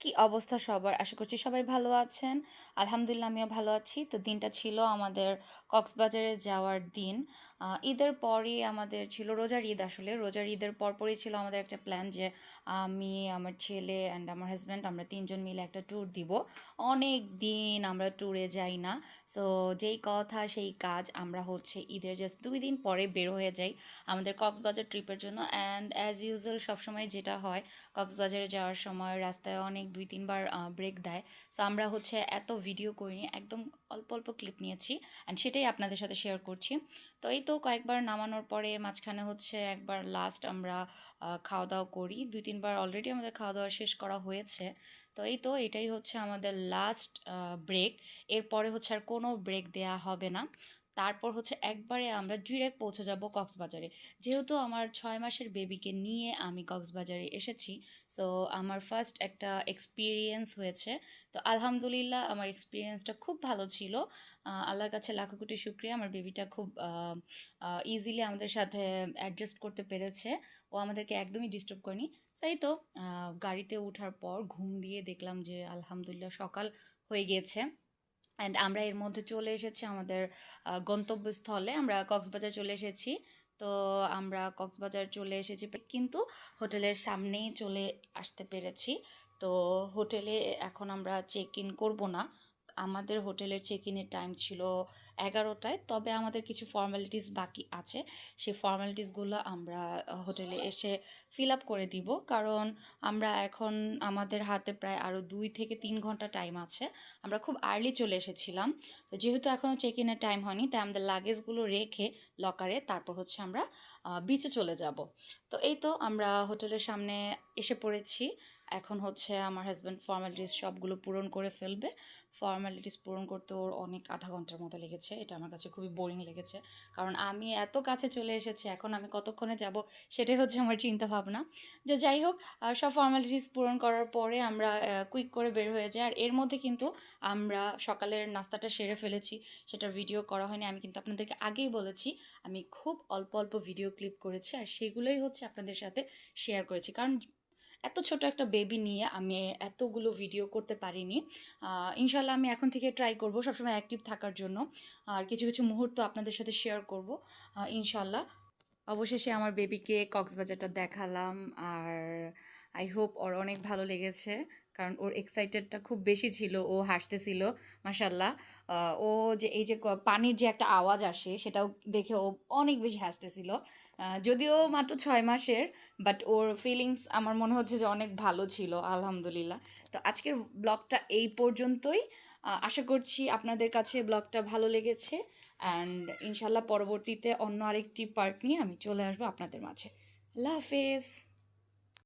কি অবস্থা সবার? আশা করছি সবাই ভালো আছেন। আলহামদুলিল্লাহ, আমিও ভালো আছি। তো দিনটা ছিল আমাদের কক্সবাজারে যাওয়ার দিন। ঈদের পরই আমাদের ছিল, রোজার ঈদ আসলে। রোজার ঈদের পরপরই ছিল আমাদের একটা প্ল্যান যে, আমি, আমার ছেলে অ্যান্ড আমার হাজব্যান্ড আমরা তিনজন মিলে একটা ট্যুর দিব। অনেক দিন আমরা ট্যুরে যাই না। সো যেই কথা, সেই কাজ আমরা হচ্ছে ঈদের জাস্ট দুই দিন পরে বের হয়ে যাই আমাদের কক্সবাজার ট্রিপের জন্য। অ্যান্ড অ্যাজ ইউজুয়াল সবসময় যেটা হয়, কক্সবাজারে যাওয়ার সময় রাস্তায় অনেক দুই তিনবার ব্রেক দেয়। সো আমরা হচ্ছে এত ভিডিও করিনি, একদম অল্প অল্প ক্লিপ নিয়েছি অ্যান্ড সেটাই আপনাদের সাথে শেয়ার করছি। তো এই তো কয়েকবার নামানোর পরে মাঝখানে হচ্ছে একবার লাস্ট আমরা খাওয়া দাওয়া করি। দুই তিনবার অলরেডি আমাদের খাওয়া দাওয়া শেষ করা হয়েছে। তো এই তো এটাই হচ্ছে আমাদের লাস্ট ব্রেক এরপরে হচ্ছে আর কোনো ব্রেক দেয়া হবে না। তারপর হচ্ছে একবারে আমরা ডিরেক্ট পৌঁছে যাব কক্সবাজারে। যেহেতু আমার ছয় মাসের বেবিকে নিয়ে আমি কক্সবাজারে এসেছি সো আমার ফার্স্ট একটা এক্সপিরিয়েন্স হয়েছে। তো আলহামদুলিল্লাহ আমার এক্সপিরিয়েন্সটা খুব ভালো ছিল। আল্লাহর কাছে লাখো কোটি শুক্রিয়া। আমার বেবিটা খুব ইজিলি আমাদের সাথে অ্যাডজাস্ট করতে পেরেছে। ও আমাদেরকে একদমই ডিস্টার্ব করেনি। তাই তো গাড়িতে ওঠার পর ঘুম দিয়ে দেখলাম যে আলহামদুলিল্লাহ সকাল হয়ে গিয়েছে। অ্যান্ড আমরা এর মধ্যে চলে এসেছি আমাদের গন্তব্যস্থলে। আমরা কক্সবাজার চলে এসেছি। তো আমরা কক্সবাজার চলে এসেছি, কিন্তু হোটেলের সামনেই চলে আসতে পেরেছি। তো হোটেলে এখন আমরা চেক ইন করব না। আমাদের হোটেলের চেক ইনের টাইম ছিল এগারোটায়, তবে আমাদের কিছু ফর্মালিটিস বাকি আছে। সেই ফর্মালিটিসগুলো আমরা হোটেলে এসে ফিল আপ করে দিব। কারণ আমরা এখন, আমাদের হাতে প্রায় আরও দুই থেকে তিন ঘণ্টা টাইম আছে। আমরা খুব আর্লি চলে এসেছিলাম। তো যেহেতু এখনও চেক ইনের টাইম হয়নি, তাই আমাদের লাগেজগুলো রেখে লকারে তারপর হচ্ছে আমরা বিচে চলে যাব। তো এই তো আমরা হোটেলের সামনে এসে পড়েছি। এখন হচ্ছে আমার হাজব্যান্ড ফর্মালিটিস সবগুলো পূরণ করে ফেলবে। ফর্মালিটিস পূরণ করতে ওর অনেক আধা ঘণ্টার মতো লেগেছে। এটা আমার কাছে খুবই বোরিং লেগেছে। কারণ আমি এত কাছে চলে এসেছি, এখন আমি কতক্ষণে যাব সেটাই হচ্ছে আমার চিন্তা ভাবনা যে যাই হোক সব ফর্মালিটিস পূরণ করার পরে আমরা কুইক করে বের হয়ে যাই। আর এর মধ্যে কিন্তু আমরা সকালের নাস্তাটা সেরে ফেলেছি। সেটা ভিডিও করা হয়নি। আমি কিন্তু আপনাদেরকে আগেই বলেছি, আমি খুব অল্প অল্প ভিডিও ক্লিপ করেছি। আর সেগুলোই হচ্ছে আপনাদের সাথে শেয়ার করেছি। কারণ এত ছোট একটা বেবি নিয়ে আমি এতগুলো ভিডিও করতে পারিনি। ইনশাল্লাহ আমি এখন থেকে ট্রাই করব সবসময় অ্যাক্টিভ থাকার জন্য। আর কিছু কিছু মুহূর্ত আপনাদের সাথে শেয়ার করব। ইনশাল্লাহ অবশেষে আমার বেবিকে কক্সবাজারটা দেখালাম। আর আই হোপ ওর অনেক ভালো লেগেছে। কারণ ওর এক্সাইটেডটা খুব বেশি ছিল, ও হাসতেছিল মাসাল্লাহ ও যে, এই যে পানির যে একটা আওয়াজ আসে, সেটাও দেখে ও অনেক বেশি হাসতেছিল। যদিও মাত্র ছয় মাসের বাট ওর ফিলিংস আমার মনে হচ্ছে যে অনেক ভালো ছিল, আলহামদুলিল্লাহ। তো আজকের ব্লগটা এই পর্যন্তই। আশা করছি আপনাদের কাছে ব্লগটা ভালো লেগেছে। অ্যান্ড ইনশাল্লাহ পরবর্তীতে অন্য আরেকটি পার্ট নিয়ে আমি চলে আসব আপনাদের মাঝে। আল্লাহ হাফেজ!